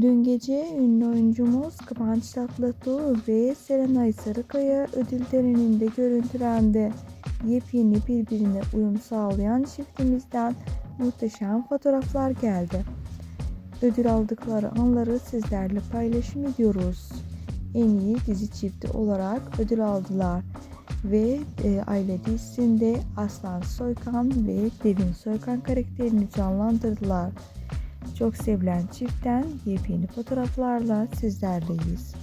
Dün gece ünlü oyuncumuz Kıvanç Tatlıtuğ ve Serenay Sarıkaya ödül töreninde görüntülendi. Yepyeni birbirine uyum sağlayan çiftimizden muhteşem fotoğraflar geldi. Ödül aldıkları anları sizlerle paylaşım ediyoruz. En iyi dizi çifti olarak ödül aldılar ve e, Aile dizisinde Aslan Soykan ve Devin Soykan karakterini canlandırdılar. Çok sevilen çiftten yepyeni fotoğraflarla sizlerleyiz.